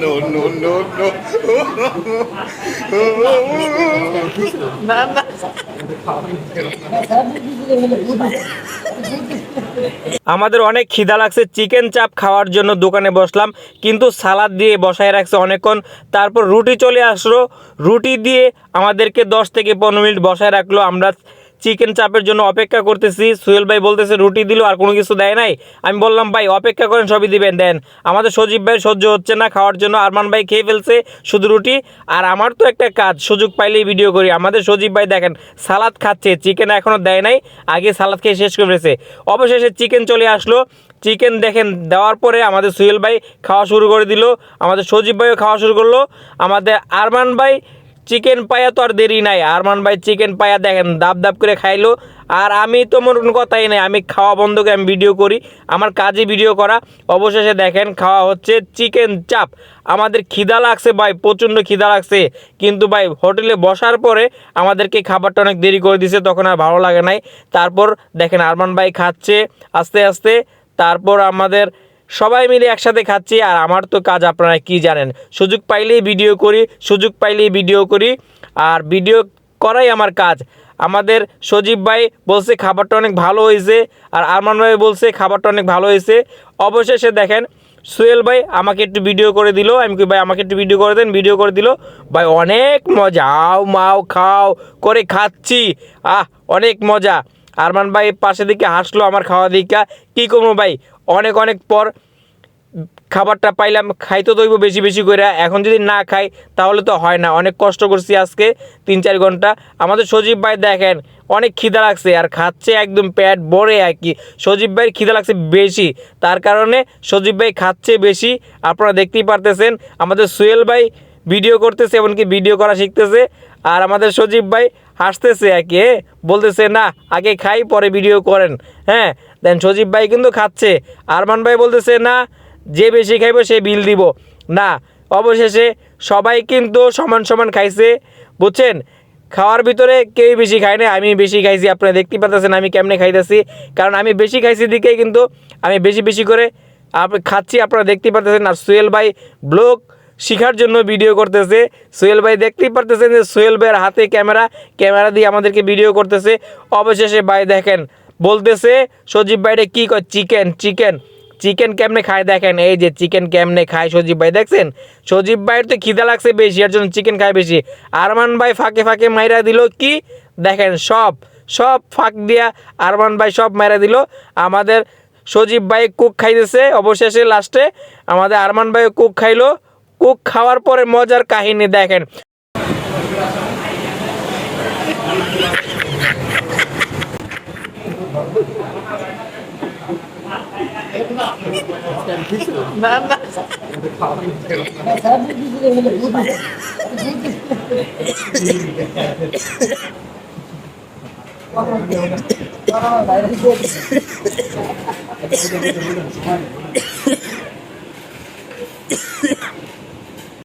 no, no, no, no. আমাদের অনেক খিদা লাগছে চিকেন চাপ খাওয়ার জন্য দোকানে বসলাম, কিন্তু সালাদ দিয়ে বসায় রাখছে অনেকক্ষণ। তারপর রুটি চলে আসলো, রুটি দিয়ে আমাদেরকে দশ থেকে পনেরো মিনিট বসায় রাখল, আমরা চিকেন চাপের জন্য অপেক্ষা করতেছি। সুহেল ভাই বলতেছে, রুটি দিল আর কোনো কিছু দেয় নাই? আমি বললাম, ভাই, অপেক্ষা করেন, সবই দিবেন, দেন। আমাদের সজীব ভাই, সহ্য হচ্ছে না, খাওয়ার জন্য আরমান ভাই খেয়ে ফেলছে শুধু রুটি। আর আমার তো একটা কাজ, সুযোগ পাইলেই ভিডিও করি। আমাদের সজীব ভাই দেখেন, সালাদ খাচ্ছে, চিকেন এখনও দেয় নাই, আগে সালাদ খেয়ে শেষ করে ফেলেছে। অবশেষে চিকেন চলে আসলো। চিকেন দেখেন, দেওয়ার পরে আমাদের সুহেল ভাই খাওয়া শুরু করে দিল। আমাদের সজীব ভাইও খাওয়া শুরু করল। আমাদের আরমান ভাই চিকেন পায়া তো আর দেরি নাই। আরমান ভাই চিকেন পায়া দেখেন দাব দাব করে খাইলো। আর আমি তো মোর কোনো কথাই নাই, আমি খাওয়া বন্ধ করে আমি ভিডিও করি। আমার কাজে ভিডিও করা। অবশেষে দেখেন খাওয়া হচ্ছে চিকেন চাপ। আমাদের খিদা লাগছে ভাই, প্রচণ্ড খিদা লাগছে। কিন্তু ভাই, হোটেলে বসার পরে আমাদেরকে খাবারটা অনেক দেরি করে দিছে, তখন আর ভালো লাগে নাই। তারপর দেখেন আরমান ভাই খাচ্ছে, আস্তে আস্তে। তারপর আমাদের সবাই মিলে একসাথে খাচ্ছি আর আমার তো কাজ আপনারা কি জানেন? সুযোগ পাইলেই ভিডিও করি, সুযোগ পাইলেই ভিডিও করি আর ভিডিও করাই আমার কাজ। আমাদের সজীব ভাই বলছে খাবারটা অনেক ভালো হয়েছে আর আরমান ভাই বলছে খাবারটা অনেক ভালো হয়েছে। অবশেষে দেখেন সুয়েল ভাই আমাকে একটু ভিডিও করে দিল। আমি কি ভাই, আমাকে একটু ভিডিও করে দেন ভিডিও করে দিল। ভাই, অনেক মজা। আও, মাও, খাও, করে খাচ্ছি। আহ, অনেক মজা। আরমান ভাই পাশে দিকে হাসলো, আমার খাওয়া দিকা। কী করব ভাই? অনেক অনেক পর খাবারটা পাইলাম, খাইতে দইব বেশি বেশি করে এখন যদি না খাই, তাহলে তো হয় না। অনেক কষ্ট করছি আজকে, তিন, চার ঘণ্টা। আমাদের সজীব ভাই দেখেন, অনেক খিদা লাগছে। আর খাচ্ছে একদম পেট ভরে আর কি। সজীব ভাইয়ের খিদা লাগছে বেশি। তার কারণে সজীব ভাই খাচ্ছে বেশি। আপনারা দেখতেই পারতেছেন, আমাদের সুয়েল ভাই ভিডিও করতেছে, এমনকি ভিডিও করা শিখতেছে। আর আমাদের সজীব ভাই হাসতেছে আর কি হ্যাঁ? বলতেছে, না, আগে খাই, পরে ভিডিও করেন। হ্যাঁ দেন সজীব ভাই কিন্তু খাচ্ছে। আরমান ভাই বলতেছে, না, যে বেশি খাইব সে বিল দিব। না, অবশেষে সবাই কিন্তু সমান সমান খাইছে। বুঝছেন? খাওয়ার ভিতরে কেউ বেশি খায় না আমি বেশি খাইছি, আপনারা দেখতে পাচ্ছেন আমি কেমনে খাইতেছি। কারণ আমি বেশি খাইছি দিকে কিন্তু আমি বেশি বেশি করে খাচ্ছি, আপনারা দেখতে পাচ্ছেন আর সোহেল ভাই ব্লগ শেখার জন্য ভিডিও করতেছে। সোহেল ভাই দেখতেই পারতেছেন যে সোহেল ভাইয়ের হাতে ক্যামেরা ক্যামেরা দিয়ে আমাদেরকে ভিডিও করতেছে। অবশেষে ভাই দেখেন, বলতেছে, সজীব ভাইরে কী কর চিকেন চিকেন চিকেন কেমনে খায় দেখেন? এই যে চিকেন কেমনে খায় সজীব ভাই, দেখছেন? সজীব ভাইয়ের তো খিদা লাগছে বেশি, এর জন্য চিকেন খায় বেশি। আরমান ভাই ফাঁকে ফাঁকে মাইরা দিল, কি? দেখেন, সব সব ফাঁক দিয়া আরমান ভাই সব মাইরা দিল। আমাদের সজীব ভাই কুক খাইতেছে, অবশেষে লাস্টে আমাদের আরমান ভাই কুক খাইলো। কুক খাওয়ার পরে মজার কাহিনী দেখেন।